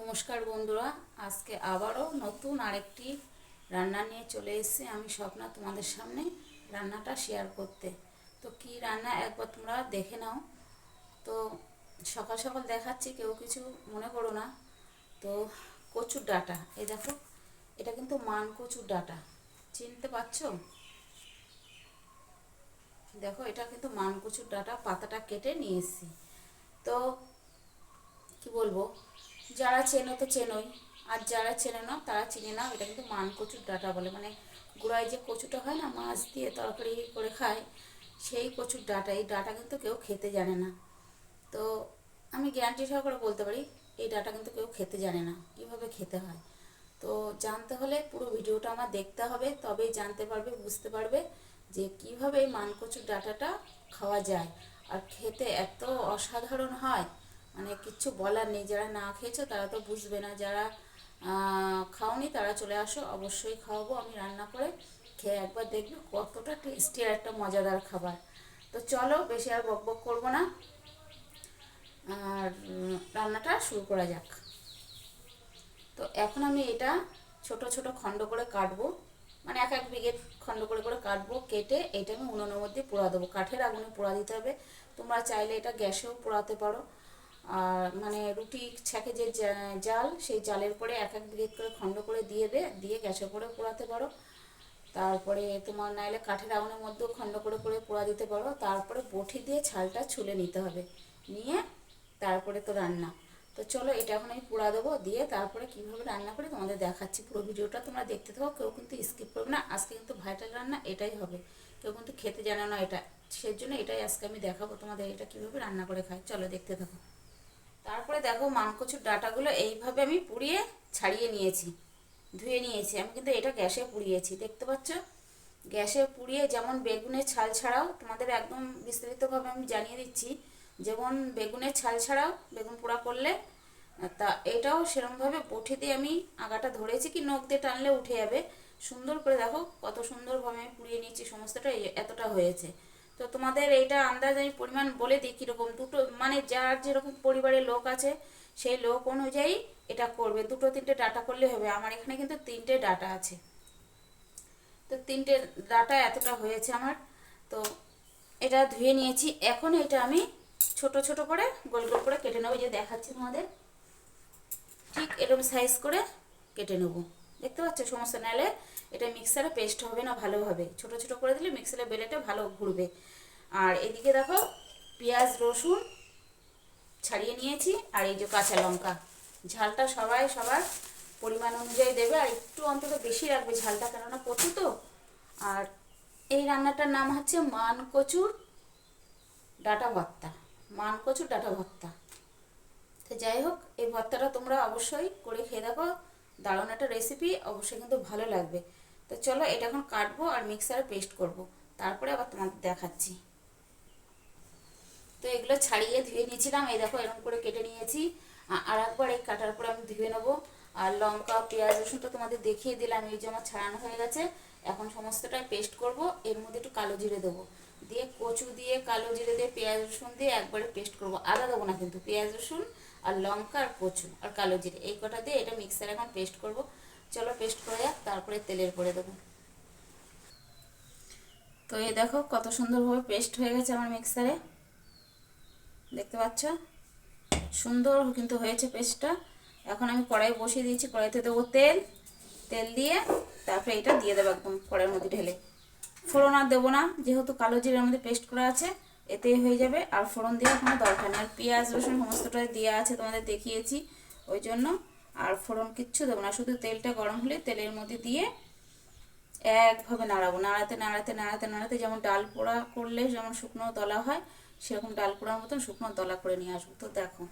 নমস্কার বন্ধুরা, আজকে আবারও নতুন আরেকটি রান্না নিয়ে চলে এসেছি আমি স্বপ্না তোমাদের সামনে রান্নাটা শেয়ার করতে। তো কি রান্না একবার তোমরা দেখে নাও। তো সকাল সকাল দেখাচ্ছি, কেউ কিছু মনে করো না। তো কচুর ডাটা, এই দেখো, এটা কিন্তু মান কচুর ডাটা। চিনতে পারছ? দেখো, এটা কিন্তু মান কচুর ডাটা, পাতাটা কেটে নিয়ে এসেছি। তো কি বলব যারা চেনো তো চেনোই, আর যারা চেনে না, তারা চিনে না, এটা কিন্তু মান কচুর ডাটা বলে। মানে গুড়ায় যে কচুটা হয় না, মাছ দিয়ে তরকারি করে খায়, সেই কচুর ডাটা, এই ডাটা কিন্তু কেউ খেতে জানে না। তো আমি গ্যারান্টি সহকারে বলতে পারি, এই ডাটা কিন্তু কেউ খেতে জানে না, কীভাবে খেতে হয়। তো জানতে হলে পুরো ভিডিওটা আমার দেখতে হবে, তবেই জানতে পারবে, বুঝতে পারবে যে কীভাবে এই মানকচুর ডাটাটা খাওয়া যায়। আর খেতে এত অসাধারণ হয় মানে কিচ্ছু বলার নেই। যারা না খেয়েছো তারা তো বুঝবে না। যারা খাওনি তারা চলে আসো, অবশ্যই খাওয়াবো। আমি রান্না করে খেয়ে একবার দেখবে কতটা টেস্টি আর একটা মজাদার খাবার। তো চলো, বেশি আর বক বক করব না। আর রান্নাটা শুরু করা যাক। তো এখন আমি এটা ছোট ছোট খণ্ড করে কাটবো। মানে এক এক বিঘে খণ্ড করে করে কাটবো। কেটে এটা আমি উনুনের মধ্যে পোড়া দেবো। কাঠের আগুনে পোড়া দিতে হবে। তোমরা চাইলে এটা গ্যাসেও পোড়াতে পারো। আর মানে রুটি ছ্যাঁকে যে জাল, সেই জালের পরে এক এক বিঘে করে খণ্ড করে দিয়ে দে, দিয়ে গ্যাসের পরে পোড়াতে পারো। তারপরে তোমার নাইলে কাঠের আগুনের মধ্যেও খণ্ড করে করে পোড়া দিতে পারো। তারপরে বটি দিয়ে ছালটা ছুলে নিতে হবে। নিয়ে তারপরে তো রান্না। তো চলো এটা এখন আমি পোড়া দেবো। দিয়ে তারপরে কীভাবে রান্না করে তোমাদের দেখাচ্ছি পুরো ভিডিওটা। তোমরা দেখতে থাকো, কেউ কিন্তু স্কিপ করবে না। আজকে কিন্তু ভাইটাল রান্না এটাই হবে। কেউ কিন্তু খেতে জানে না এটা। সেই জন্য এটাই আজকে আমি দেখাবো তোমাদের এটা কীভাবে রান্না করে খায়। চলো দেখতে থাকো। তারপরে দেখো মানকচুর ডাটাগুলো এইভাবে আমি পুড়িয়ে ছাড়িয়ে নিয়েছি, ধুয়ে নিয়েছি। আমি কিন্তু এটা গ্যাসে পুড়িয়েছি, দেখতে পাচ্ছ? গ্যাসে পুড়িয়ে যেমন বেগুনের ছাল ছাড়াও তোমাদের একদম বিস্তারিতভাবে আমি জানিয়ে দিচ্ছি, যেমন বেগুনের ছাল ছাড়াও বেগুন পোড়া করলে, তা এটাও সেরকমভাবে বটি দিয়ে আমি আগাটা ধরেছি কি নখ দিয়ে টানলে উঠে যাবে। সুন্দর করে দেখো কত সুন্দরভাবে আমি পুড়িয়ে নিয়েছি সমস্তটা এতটা হয়েছে। তো তোমাদের এইটা আন্দাজ আমি পরিমাণ বলে দিই কীরকম। দুটো মানে যার যেরকম পরিবারের লোক আছে, সেই লোক অনুযায়ী এটা করবে। দুটো, তিনটে ডাটা করলে হবে। আমার এখানে কিন্তু তিনটে ডাটা আছে। তো তিনটে ডাটা এতটা হয়েছে আমার। তো এটা ধুয়ে নিয়েছি। এখন এটা আমি ছোট ছোট করে গোল গোল করে কেটে নেব। যে দেখাচ্ছি তোমাদের। ঠিক এরকম সাইজ করে কেটে নেব। দেখতে পাচ্ছ, সমস্ত নালে এটা মিক্সারে পেস্ট হবে না ভালোভাবে ছোট ছোট করে দিলে মিক্সারে বেলেটা ভালো ঘুরবে। আর এদিকে দেখো, পেঁয়াজ, রসুন ছাড়িয়ে নিয়েছি, আর এই যে কাঁচা লঙ্কা। ঝালটা সবাই সবার পরিমাণ অনুযায়ী দেবে, আর একটু অন্তত বেশি রাখবে ঝালটা, কেননা কচু তো। আর এই রান্নাটার নাম হচ্ছে মান কচুর ডাটা ভর্তা। মান কচুর ডাটা ভর্তা। তো যাই হোক, এই ভর্তাটা তোমরা অবশ্যই করে খেয়ে দেখো। দারুণ একটা রেসিপি অবশ্যই কিন্তু ভালো লাগবে। তো চলো এটা এখন কাটবো আর মিক্সারে পেস্ট করব। তারপরে আবার তোমাদের দেখাচ্ছি। তো এগুলো ছাড়িয়ে ধুয়ে নিয়েছিলাম, এই দেখো এরকম করে কেটে নিয়েছি। আর একবার এই কাটার পরে আমি ধুয়ে নেব। আর লঙ্কা, পেঁয়াজ, রসুন তো তোমাদের দেখিয়ে দিলাম, এই যে আমার ছাড়ানো হয়ে গেছে। এখন সমস্তটাই পেস্ট করব, এর মধ্যে একটু কালো জিরে দেবো। দিয়ে কচু দিয়ে কালো জিরে দিয়ে পেঁয়াজ, রসুন দিয়ে একবারে পেস্ট করব। আদা দেবো না কিন্তু, পেঁয়াজ, রসুন আর লঙ্কা আর কচু আর কালো জিরে, এই কটা দিয়ে এটা মিক্সারে এখন পেস্ট করব। চলো পেস্ট করে যাক, তারপরে তেলের পরে দেবো। তো এই দেখো কত সুন্দরভাবে পেস্ট হয়ে গেছে আমার মিক্সারে দেখতে পাচ্ছ? সুন্দর কিন্তু হয়েছে পেস্টটা এখন আমি কড়াই বসিয়ে দিয়েছি, কড়াইতে দেবো তেল। তেল দিয়ে তারপরে এটা দিয়ে দেবো একদম কড়াইয়ের মধ্যে ঢেলে। ফোড়ন আর দেবো না, যেহেতু কালো জিরের মধ্যে পেস্ট করা আছে। এতেই হয়ে যাবে। আর ফোড়ন দেওয়ার কোনো দরকার নেই। আর পেঁয়াজ, রসুন সমস্তটাই দেওয়া আছে, তোমাদের দেখিয়েছি। ওই জন্য আর ফোড়ন কিচ্ছু দেবো না। শুধু তেলটা গরম হলে তেলের মধ্যে দিয়ে একভাবে নাড়াবো। নাড়াতে নাড়াতে নাড়াতে নাড়াতে যেমন ডাল পোড়া করলে যেমন শুকনো দলা হয়, সেরকম ডাল পোড়ার মতন শুকনো দলা করে নিয়ে আসব। তো দেখো।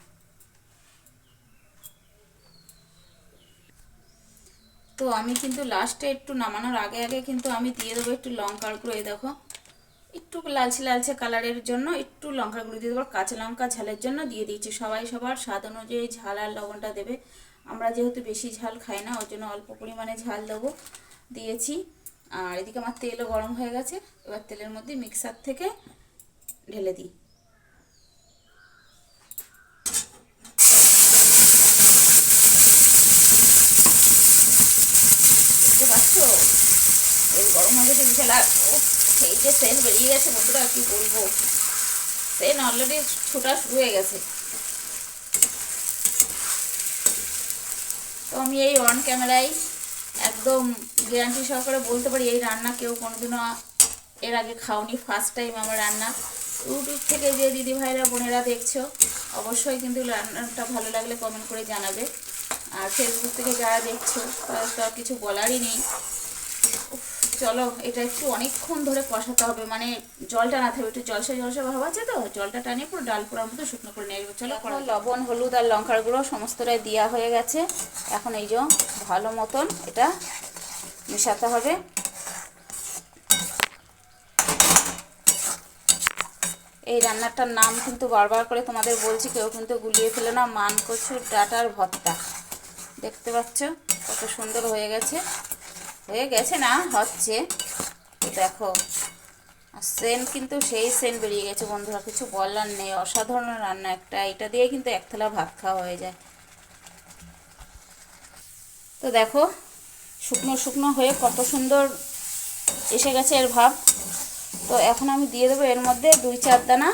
তো আমি কিন্তু লাস্টে একটু নামানোর আগে আগে কিন্তু আমি দিয়ে দেবো একটু লঙ্কার গুঁড়ো। এই দেখো একটু লালচে লালচে কালারের জন্য একটু লঙ্কা গুঁড়ো দিয়ে দেবো, কাঁচা লঙ্কা ঝালের জন্য দিয়ে দিচ্ছি সবাই সবার স্বাদ অনুযায়ী ঝাল আর লবণটা দেবে। আমরা যেহেতু বেশি ঝাল খাই না, ওর জন্য অল্প পরিমাণে ঝাল দেবো। দিয়েছি। আর এদিকে আমার তেলও গরম হয়ে গেছে। এবার তেলের মধ্যে মিক্সার থেকে ঢেলে দিই। দেখতে পাচ্ছ? এই গরম হয়ে গেছে, বিশাল। সেই যে সেল বেরিয়ে গেছে, বন্ধুরা কি বলব? সেন অলরেডি ছোটা শুরু হয়ে গেছে। তো আমি এই অন ক্যামেরায় একদম গ্যারান্টি সহকারে বলতে পারি, এই রান্না কেউ কোনোদিনও এর আগে খাওনি ফার্স্ট টাইম আমার রান্না। ইউটিউব থেকে যে দিদি ভাইরা বোনেরা দেখছ, অবশ্যই কিন্তু রান্নাটা ভালো লাগলে কমেন্ট করে জানাবে। আর ফেসবুক থেকে যারা দেখছ তারা তো আর কিছু বলারই নেই। চলো এটা একটু অনেকক্ষণ ধরে কষাতে হবে মানে জলটা না থাকবে একটু জলসা জলসা ভাব আছে তো জলটা টানিয়ে পুরো ডাল পোড়ার মতো শুকনো করে নিয়ে চলো লবণ হলুদ আর লঙ্কার গুঁড়ো সমস্তটাই দেওয়া হয়ে গেছে। এখন এই যে ভালো মতন এটা মেশাতে হবে। এই রান্নাটার নাম কিন্তু বারবার করে তোমাদের বলছি কেউ কিন্তু গুলিয়ে ফেলো না মান কচুর ডাটার ভর্তা। দেখতে পাচ্ছ কত সুন্দর হয়ে গেছে। হয়ে গেছে না, হচ্ছে। দেখো সেন্ট কিন্তু সেই সেন্ট বেরিয়ে গেছে বন্ধুরা, কিছু বলার নেই। অসাধারণ রান্না একটা, এটা দিয়ে কিন্তু এক ভাত খাওয়া হয়ে যায়। তো দেখো, শুকনো শুকনো হয়ে কত সুন্দর এসে গেছে এর ভাব। তো এখন আমি দিয়ে দেবো এর মধ্যে দুই চার দানা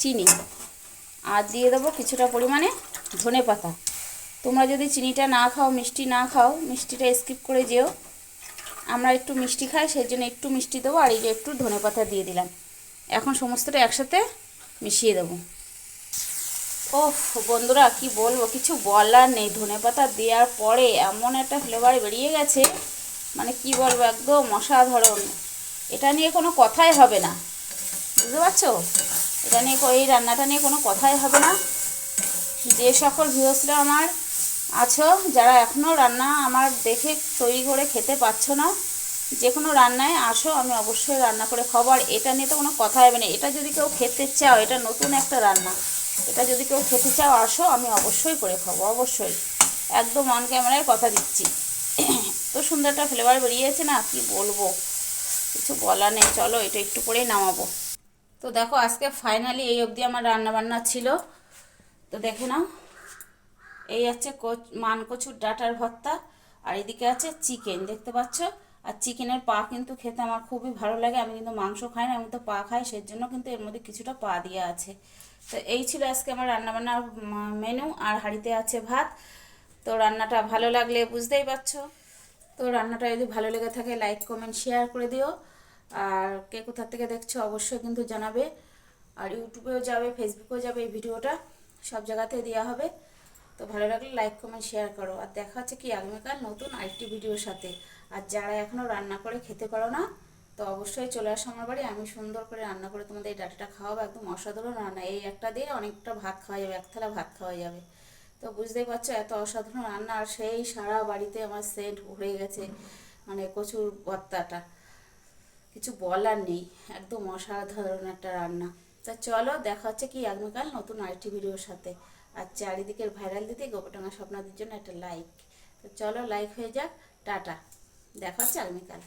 চিনি, আর দিয়ে দেবো কিছুটা পরিমাণে ধনে পাতা তোমরা যদি চিনিটা না খাও, মিষ্টি না খাও, মিষ্টিটা স্কিপ করে যেও। আমরা একটু মিষ্টি খাই, সেই জন্য একটু মিষ্টি দেবো আর এই যে একটু ধনে পাতা দিয়ে দিলাম। এখন সমস্তটা একসাথে মিশিয়ে দেবো। ওহ বন্ধুরা কি বলব, কিছু বলার নেই। ধনে পাতা দেওয়ার পরে এমন একটা ফ্লেভার বেরিয়ে গেছে মানে কি বলব, একদম অসাধারণ। এটা নিয়ে কোনো কথাই হবে না। বুঝতে পারছ? এটা নিয়ে এই রান্নাটা নিয়ে কোনো কথাই হবে না। যে সকল ভিউসরা আমার আছো? যারা এখনও রান্না আমার দেখে তৈরি করে খেতে পারছ না, যে কোনো রান্নায় আসো, আমি অবশ্যই রান্না করে খাব। আর এটা নিয়ে তো কোনো কথা হবে না। এটা যদি কেউ খেতে চাও, এটা নতুন একটা রান্না। এটা যদি কেউ খেতে চাও, আসো, আমি অবশ্যই করে খাব, অবশ্যই। একদম অন ক্যামেরায় কথা দিচ্ছি। তো সুন্দর একটা ফ্লেভার বেরিয়েছে না, কি বলব? কিছু বলার নেই। চলো, এটা একটু করেই নামাবো। তো দেখো, আজকে ফাইনালি এই অবধি আমার রান্না বান্না ছিল। তো দেখে নাও। এই আছে কচ- মান কচুর ডাটার ভর্তা, আর এদিকে আছে চিকেন, দেখতে পাচ্ছ? আর চিকেনের পা কিন্তু খেতে আমার খুবই ভালো লাগে, আমি কিন্তু মাংস খাই না, আমি তো পা খাই সেই জন্য কিন্তু এর মধ্যে কিছুটা পা দেওয়া আছে। তো এই ছিল আজকে আমার রান্নাবান্নার মেনু আর হাঁড়িতে আছে ভাত। তো রান্নাটা ভালো লাগলে বুঝতেই পারছ। তো রান্নাটা যদি ভালো লেগে থাকে লাইক কমেন্ট শেয়ার করে দিও। আর কে কোথা থেকে দেখছ অবশ্যই কিন্তু জানাবে। আর ইউটিউবেও যাবে ফেসবুকেও যাবে এই ভিডিওটা, সব জায়গাতে দেওয়া হবে। তো ভালো লাগলে লাইক কমেন্ট শেয়ার করো। আর দেখা হচ্ছে কি আগামীকাল নতুন আরেকটি ভিডিওর সাথে। আর যারা এখনও রান্না করে খেতে পারো না, তো অবশ্যই চলে আসো আমার বাড়ি। আমি সুন্দর করে রান্না করে তোমাদের এই ডাটাটা খাওয়াবো, একদম অসাধারণ রান্না। এই একটা দিয়ে অনেকটা ভাত খাওয়া যাবে, এক থালা ভাত খাওয়া যাবে। তো বুঝতেই পারছ, এত অসাধারণ রান্না। আর সেই সারা বাড়িতে আমার সেন্ট ভরে গেছে মানে কচুর ভর্তাটা। কিছু বলার নেই, একদম অসাধারণ একটা রান্না। তা চলো, দেখা হচ্ছে কি আগামীকাল নতুন আরেকটি ভিডিওর সাথে। আর চারিদিকের ভাইরাল দিতে গোপটাঙ্গা স্বপ্নদের জন্য একটা লাইক তো চলো লাইক হয়ে যাক, টাটা। দেখা হচ্ছে আগামীকাল।